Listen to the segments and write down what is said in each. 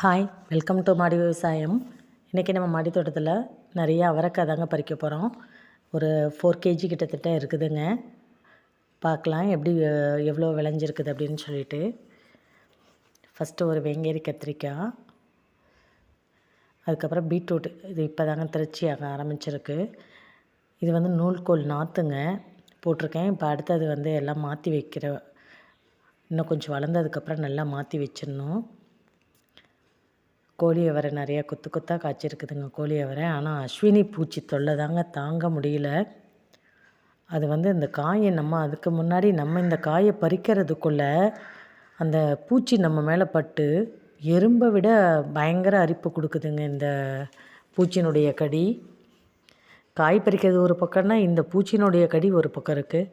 Hi welcome to மாடி விவசாயம் இன்றைக்கி நம்ம மாடி தோட்டத்தில் நிறைய அவரைக்காய் தாங்க பறிக்க போகிறோம் ஒரு ஃபோர் கேஜி கிட்டத்தட்ட இருக்குதுங்க. பார்க்கலாம் எப்படி எவ்வளோ விளைஞ்சிருக்குது அப்படின்னு சொல்லிட்டு. ஃபஸ்ட்டு ஒரு வெங்கேரி கத்திரிக்காய். அதுக்கப்புறம் பீட்ரூட் இது இப்போ தாங்க திருச்சி ஆக ஆரம்பிச்சிருக்கு. இது வந்து நூல்கோல் நாற்றுங்க போட்டிருக்கேன். இப்போ அடுத்தது வந்து எல்லாம் மாற்றி வைக்கிற இன்னும் கொஞ்சம் வளர்ந்ததுக்கப்புறம் நல்லா மாற்றி வச்சிடணும். கோழி அவரை நிறையா கொத்து கொத்தாக காய்ச்சிருக்குதுங்க கோழி அவரை ஆனால் அஸ்வினி பூச்சி தொல்லை தாங்க தாங்க முடியல. அது வந்து இந்த காயை நம்ம அதுக்கு முன்னாடி நம்ம இந்த காயை பறிக்கிறதுக்குள்ளே அந்த பூச்சி நம்ம மேலே பட்டு எறும்பை விட பயங்கர அரிப்பு கொடுக்குதுங்க இந்த பூச்சியினுடைய கடி. காய் பறிக்கிறது ஒரு பக்கம்னா இந்த பூச்சினுடைய கடி ஒரு பக்கம் இருக்குது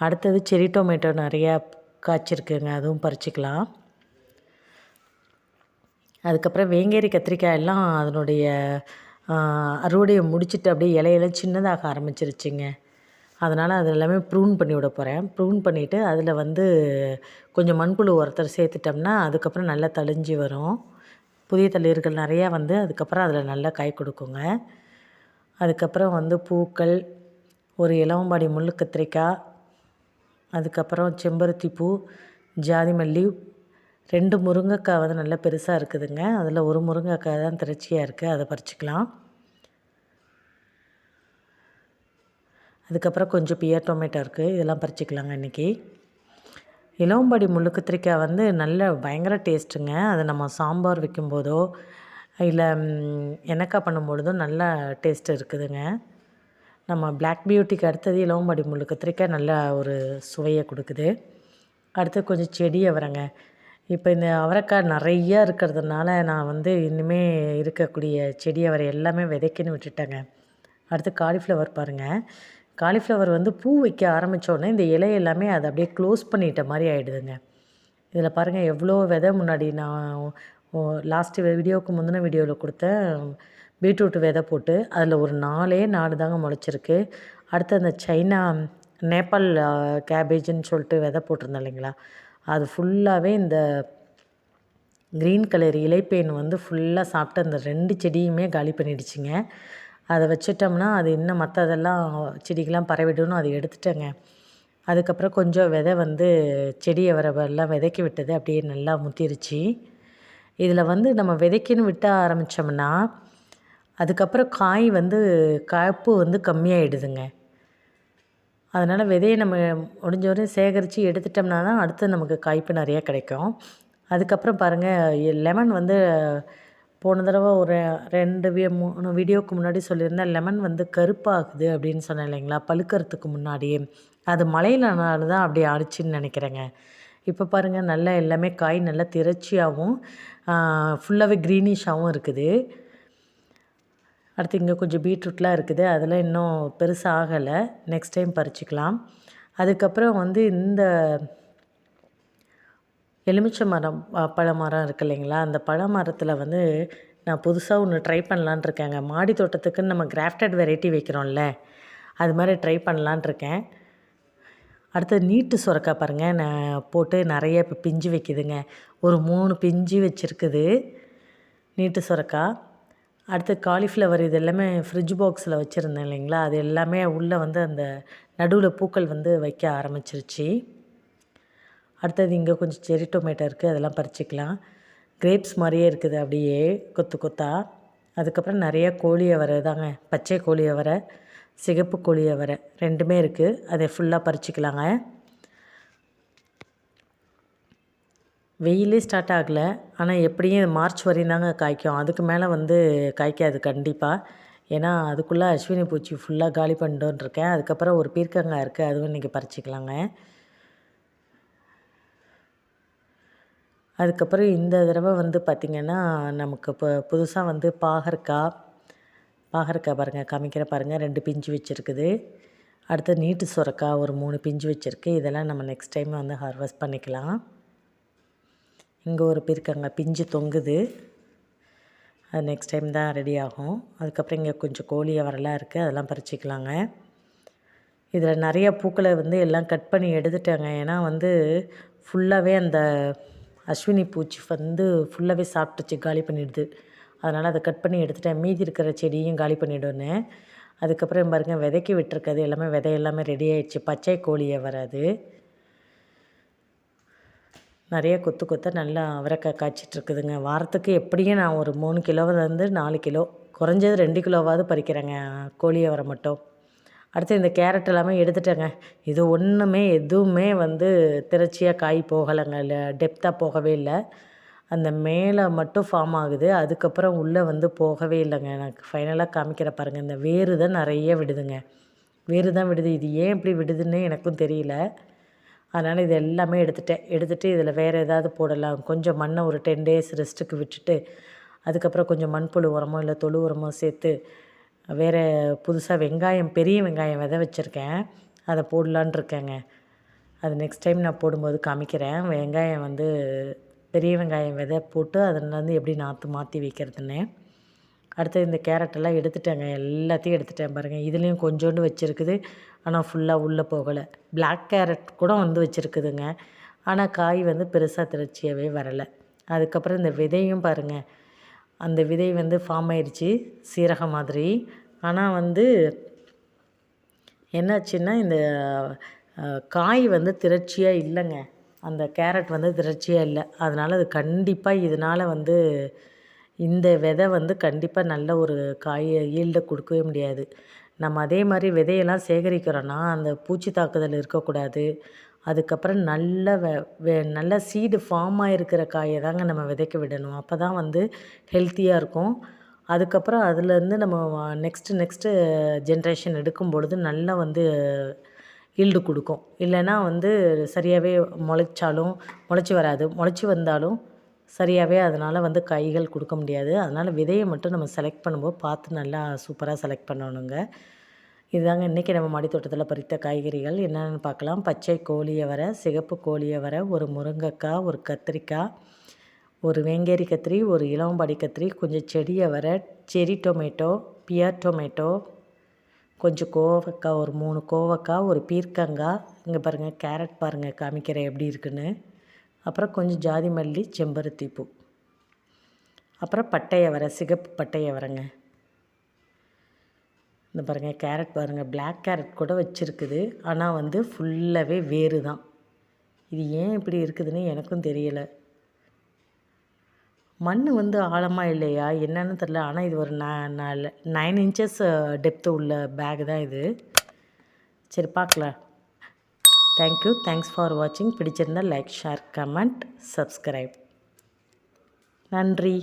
அடுத்தது செரி டொமேட்டோ நிறையா காய்ச்சிருக்குங்க அதுவும் பறிச்சுக்கலாம். அதுக்கப்புறம் வேங்கேரி கத்திரிக்காய் எல்லாம் அதனுடைய அறுவடையை முடிச்சுட்டு அப்படியே இலையெல்லாம் சின்னதாக ஆரம்பிச்சிருச்சுங்க. அதனால் அது எல்லாமே ப்ரூன் பண்ணி விட போகிறேன் ப்ரூன் பண்ணிவிட்டு அதில் வந்து கொஞ்சம் மண்புழு ஒருத்தர் சேர்த்துட்டோம்னா அதுக்கப்புறம் நல்லா தளிஞ்சு வரும். புதிய தளிர்கள் நிறையா வந்து அதுக்கப்புறம் அதில் நல்லா காய் கொடுக்குங்க. அதுக்கப்புறம் வந்து பூக்கள் ஒரு இளவம்பாடி முள்ளு கத்திரிக்காய் அதுக்கப்புறம் செம்பருத்தி பூ ஜாதி மல்லி ரெண்டு முருங்கைக்காய் வந்து நல்லா பெருசாக இருக்குதுங்க. அதில் ஒரு முருங்கைக்காய் தான் திரச்சியாக இருக்குது அதை பறிச்சிக்கலாம். அதுக்கப்புறம் கொஞ்சம் பியர் டொமேட்டோ இருக்குது இதெல்லாம் பறிச்சிக்கலாங்க இன்றைக்கி இளவம்பாடி முள்ளு கத்திரிக்காய் வந்து நல்ல பயங்கர டேஸ்ட்டுங்க. அது நம்ம சாம்பார் வைக்கும்போதோ இல்லை எனக்காய் பண்ணும்பொழுதோ நல்ல டேஸ்ட் இருக்குதுங்க. நம்ம பிளாக் பியூட்டிக்கு அடுத்தது இளவம்பாடி முள்ளு கத்திரிக்காய் நல்ல ஒரு சுவையை கொடுக்குது. அடுத்து கொஞ்சம் செடியை வரங்க. இப்போ இந்த அவரைக்காய் நிறையா இருக்கிறதுனால நான் வந்து இன்னுமே இருக்கக்கூடிய செடி அவரை எல்லாமே விதைக்குன்னு விட்டுட்டேங்க. அடுத்து காலிஃப்ளவர் பாருங்கள் காலிஃப்ளவர் வந்து பூ வைக்க ஆரம்பித்தோடனே இந்த இலை எல்லாமே அதை அப்படியே க்ளோஸ் பண்ணிட்ட மாதிரி ஆகிடுதுங்க இதில் பாருங்கள் எவ்வளோ விதை முன்னாடி நான் லாஸ்ட்டு வீடியோவுக்கு முந்தின வீடியோவில் கொடுத்த பீட்ரூட் விதை போட்டு அதில் ஒரு நாலே நாலு தாங்க முளைச்சிருக்கு. அடுத்து அந்த சைனா நேபாள் கேபேஜுன்னு சொல்லிட்டு விதை போட்டிருந்தேன் இல்லைங்களா? அது ஃபுல்லாகவே இந்த க்ரீன் கலர் இலைப்பேன் வந்து ஃபுல்லாக சாப்பிட்டு அந்த ரெண்டு செடியுமே காலி பண்ணிடுச்சுங்க. அதை வச்சுட்டோம்னா அது இன்னும் மற்றதெல்லாம் செடிக்கெலாம் பரவிடும்னு அதை எடுத்துட்டேங்க. அதுக்கப்புறம் கொஞ்சம் விதை வந்து செடியை வர விதைக்கி விட்டது அப்படியே நல்லா முத்திருச்சு. இதில் வந்து நம்ம விதைக்கின்னு விட்ட ஆரம்பித்தோம்னா அதுக்கப்புறம் காய் வந்து காப்பு வந்து கம்மியாகிடுதுங்க அதனால் விதையை நம்ம முடிஞ்ச வரையும் சேகரித்து எடுத்துட்டோம்னா தான் அடுத்து நமக்கு காய்ப்பு நிறையா கிடைக்கும். அதுக்கப்புறம் பாருங்கள் லெமன் வந்து போன தடவை ஒரு ரெண்டு வீ மூணு வீடியோவுக்கு முன்னாடி சொல்லியிருந்தேன் லெமன் வந்து கருப்பாகுது அப்படின்னு சொன்னேன் இல்லைங்களா? பழுக்கிறதுக்கு முன்னாடியே அது மழையிலனால தான் அப்படி ஆடிச்சின்னு நினைக்கிறேங்க. இப்போ பாருங்கள் நல்லா எல்லாமே காய் நல்லா திரட்சியாகவும் ஃபுல்லாகவே க்ரீனிஷாகவும் இருக்குது. அடுத்து இங்கே கொஞ்சம் பீட்ரூட்லாம் இருக்குது. அதெல்லாம் இன்னும் பெருசாக ஆகலை. நெக்ஸ்ட் டைம் பறிச்சுக்கலாம். அதுக்கப்புறம் வந்து இந்த எலுமிச்சை மரம் பழ மரம் இருக்கு இல்லைங்களா? அந்த பழ மரத்தில் வந்து நான் புதுசாக ஒன்று ட்ரை பண்ணலான்னு இருக்கேங்க. மாடி தோட்டத்துக்குன்னு நம்ம கிராஃப்டட் வெரைட்டி வைக்கிறோம்ல. அது மாதிரி ட்ரை பண்ணலான்னு இருக்கேன். அடுத்தது நீட்டு சுரக்காய் பாருங்கள் நான் போட்டு நிறைய இப்போ பிஞ்சு வைக்குதுங்க. ஒரு மூணு பிஞ்சு வச்சுருக்குது. நீட்டு சுரக்காய் அடுத்து காலிஃப்ளவர் இது எல்லாமே ஃப்ரிட்ஜ் பாக்ஸில் வச்சுருந்தேன் இல்லைங்களா? அது எல்லாமே உள்ளே வந்து அந்த நடுவில் பூக்கள் வந்து வைக்க ஆரம்பிச்சிருச்சு. அடுத்தது இங்கே கொஞ்சம் செரி டொமேட்டோ இருக்குது அதெல்லாம் பறிச்சிக்கலாம். கிரேப்ஸ் மாதிரியே இருக்குது அப்படியே கொத்து கொத்தா. அதுக்கப்புறம் நிறைய கோழி அவரை தாங்க பச்சை கோழி அவரை சிகப்பு கோழி அவரை ரெண்டுமே இருக்குது அதை ஃபுல்லாக பறிச்சிக்கலாங்க. வெயிலே ஸ்டார்ட் ஆகலை. ஆனால் எப்படியும் மார்ச் வரையும் தாங்க காய்க்கும். அதுக்கு மேலே வந்து காய்க்காது கண்டிப்பாக ஏன்னா அதுக்குள்ளே அஸ்வினி பூச்சி ஃபுல்லாக காலி பண்ணிட்டோன்னு இருக்கேன். அதுக்கப்புறம் ஒரு பீர்க்கங்காய் இருக்குது அதுவும் இன்றைக்கி பறிச்சிக்கலாங்க. அதுக்கப்புறம் இந்த தடவை வந்து பார்த்திங்கன்னா நமக்கு இப்போ புதுசாக வந்து பாகற்காய் பாகற்காய் பாருங்கள் காமிக்கிற பாருங்கள் ரெண்டு பிஞ்சு வச்சுருக்குது. அடுத்து நீட்டு சுரக்காய் ஒரு மூணு பிஞ்சு வச்சுருக்கு. இதெல்லாம் நம்ம நெக்ஸ்ட் டைம் வந்து ஹார்வெஸ்ட் பண்ணிக்கலாம். இங்கே ஒரு பீர்க்கங்காய் பிஞ்சு தொங்குது. அது நெக்ஸ்ட் டைம் தான் ரெடி ஆகும். அதுக்கப்புறம் இங்கே கொஞ்சம் கோழி வரலாம் இருக்குது அதெல்லாம் பறிச்சிக்கலாங்க. இதில் நிறைய பூக்களை வந்து எல்லாம் கட் பண்ணி எடுத்துட்டாங்க. ஏன்னா வந்து ஃபுல்லாகவே அந்த அஸ்வினி பூச்சி வந்து ஃபுல்லாகவே சாப்பிட்டுச்சு காலி பண்ணிடுது. அதனால் அதை கட் பண்ணி எடுத்துட்டேன். மீதி இருக்கிற செடியும் காலி பண்ணிவிடுன்னு அதுக்கப்புறம் பாருங்கள் விதைக்கி விட்டுருக்கிறது எல்லாமே விதை எல்லாமே ரெடி ஆகிடுச்சு பச்சை கோழியை வராது நிறைய கொத்து கொத்த நல்லா அவரைக்காய் காய்ச்சிட்ருக்குதுங்க. வாரத்துக்கு எப்படியும் நான் ஒரு மூணு கிலோவிலேருந்து நாலு கிலோ குறைஞ்சது ரெண்டு கிலோவாவது பறிக்கிறேங்க கோழி அவரை மட்டும். அடுத்து இந்த கேரட் எல்லாமே எடுத்துட்டேங்க. இது ஒன்றுமே எதுவுமே வந்து திரச்சியாக காய் போகலைங்க இல்லை டெப்த்தாக போகவே இல்லை. அந்த மேலே மட்டும் ஃபார்ம் ஆகுது. அதுக்கப்புறம் உள்ளே வந்து போகவே இல்லைங்க. எனக்கு ஃபைனலாக காமிக்கிற பாருங்கள் இந்த வேறு தான் நிறைய விடுதுங்க. வேறு தான் விடுது. இது ஏன் இப்படி விடுதுன்னு எனக்கும் தெரியல. அதனால் இது எல்லாமே எடுத்துட்டேன். எடுத்துகிட்டு இதில் வேறு ஏதாவது போடலாம். கொஞ்சம் மண்ணை ஒரு டென் டேஸ் ரெஸ்ட்டுக்கு விட்டுட்டு அதுக்கப்புறம் கொஞ்சம் மண்புழு உரமோ இல்லை தொழு உரமோ சேர்த்து வேறு புதுசாக வெங்காயம் பெரிய வெங்காயம் விதை வச்சுருக்கேன். அதை போடலான் இருக்கேங்க. அது நெக்ஸ்ட் டைம் நான் போடும்போது காமிக்கிறேன். வெங்காயம் வந்து பெரிய வெங்காயம் விதை போட்டு அதில் வந்து எப்படி நாற்று மாற்றி வைக்கிறதுன்னு. அடுத்து இந்த கேரட்டெல்லாம் எடுத்துட்டேங்க எல்லாத்தையும் எடுத்துட்டேன் பாருங்கள் இதுலேயும் கொஞ்சோண்டு வச்சுருக்குது. ஆனால் ஃபுல்லாக உள்ளே போகலை. பிளாக் கேரட் கூட வந்து வச்சுருக்குதுங்க. ஆனால் காய் வந்து பெருசாக திரட்சியாகவே வரலை. அதுக்கப்புறம் இந்த விதையும் பாருங்கள் அந்த விதை வந்து ஃபார்ம் ஆயிடுச்சு சீரகம் மாதிரி. ஆனால் வந்து என்னாச்சுன்னா இந்த காய் வந்து திரட்சியாக இல்லைங்க. அந்த கேரட் வந்து திரட்சியாக இல்லை. அதனால் அது கண்டிப்பாக இதனால் வந்து இந்த விதை வந்து கண்டிப்பாக நல்ல ஒரு காயை ஈல்டை கொடுக்கவே முடியாது. நம்ம அதே மாதிரி விதையெல்லாம் சேகரிக்கிறோன்னா அந்த பூச்சி தாக்குதல் இருக்கக்கூடாது. அதுக்கப்புறம் நல்ல வெ வெ நல்ல சீடு ஃபார்ம் ஆகிருக்கிற காயை தாங்க நம்ம விதைக்க விடணும். அப்போ தான் வந்து ஹெல்த்தியாக இருக்கும். அதுக்கப்புறம் அதுலேருந்து நம்ம நெக்ஸ்ட்டு நெக்ஸ்ட்டு ஜென்ரேஷன் எடுக்கும் பொழுது நல்லா வந்து ஈல்டு கொடுக்கும். இல்லைன்னா வந்து சரியாகவே முளைச்சாலும் முளைச்சி வராது. முளைச்சி வந்தாலும் சரியாகவே அதனால் வந்து காய்கள் கொடுக்க முடியாது. அதனால் விதையை மட்டும் நம்ம செலக்ட் பண்ணும்போது பார்த்து நல்லா சூப்பராக செலக்ட் பண்ணணுங்க. இதுதாங்க இன்றைக்கி நம்ம மாடித்தோட்டத்தில் பறித்த காய்கறிகள். என்னென்னு பார்க்கலாம். பச்சை கோழியை வர சிகப்பு கோழியை வர ஒரு முருங்கைக்காய் ஒரு கத்திரிக்காய் ஒரு வேங்கேரி கத்திரி ஒரு இளவம்பாடி கத்திரி கொஞ்சம் செடியை வர செரி டொமேட்டோ பியர் டொமேட்டோ கொஞ்சம் கோவக்காய் ஒரு மூணு கோவக்காய் ஒரு பீர்க்கங்காய். இங்கே பாருங்கள் கேரட் பாருங்கள் காமிக்கிறேன் எப்படி இருக்குன்னு. அப்புறம் கொஞ்சம் ஜாதி மல்லி செம்பருத்தி பூ. அப்புறம் பட்டையை வர சிகப்பு பட்டையை வரங்க. இந்த பாருங்கள் கேரட் பாருங்கள் பிளாக் கேரட் கூட வச்சுருக்குது. ஆனால் வந்து ஃபுல்லாகவே வேறு தான் இது ஏன் இப்படி இருக்குதுன்னு எனக்கும் தெரியலை. மண் வந்து ஆழமாக இல்லையா என்னன்னு தெரில ஆனால் இது ஒரு நைன் இன்ச்சஸ் டெப்த்து உள்ள பேக் தான் இது. சரி பார்க்கலாம். தேங்க்யூ தேங்க்ஸ் ஃபார் வாட்சிங் பிடிச்சிருந்தால் லைக் ஷேர் கமெண்ட் சப்ஸ்கிரைப் நன்றி.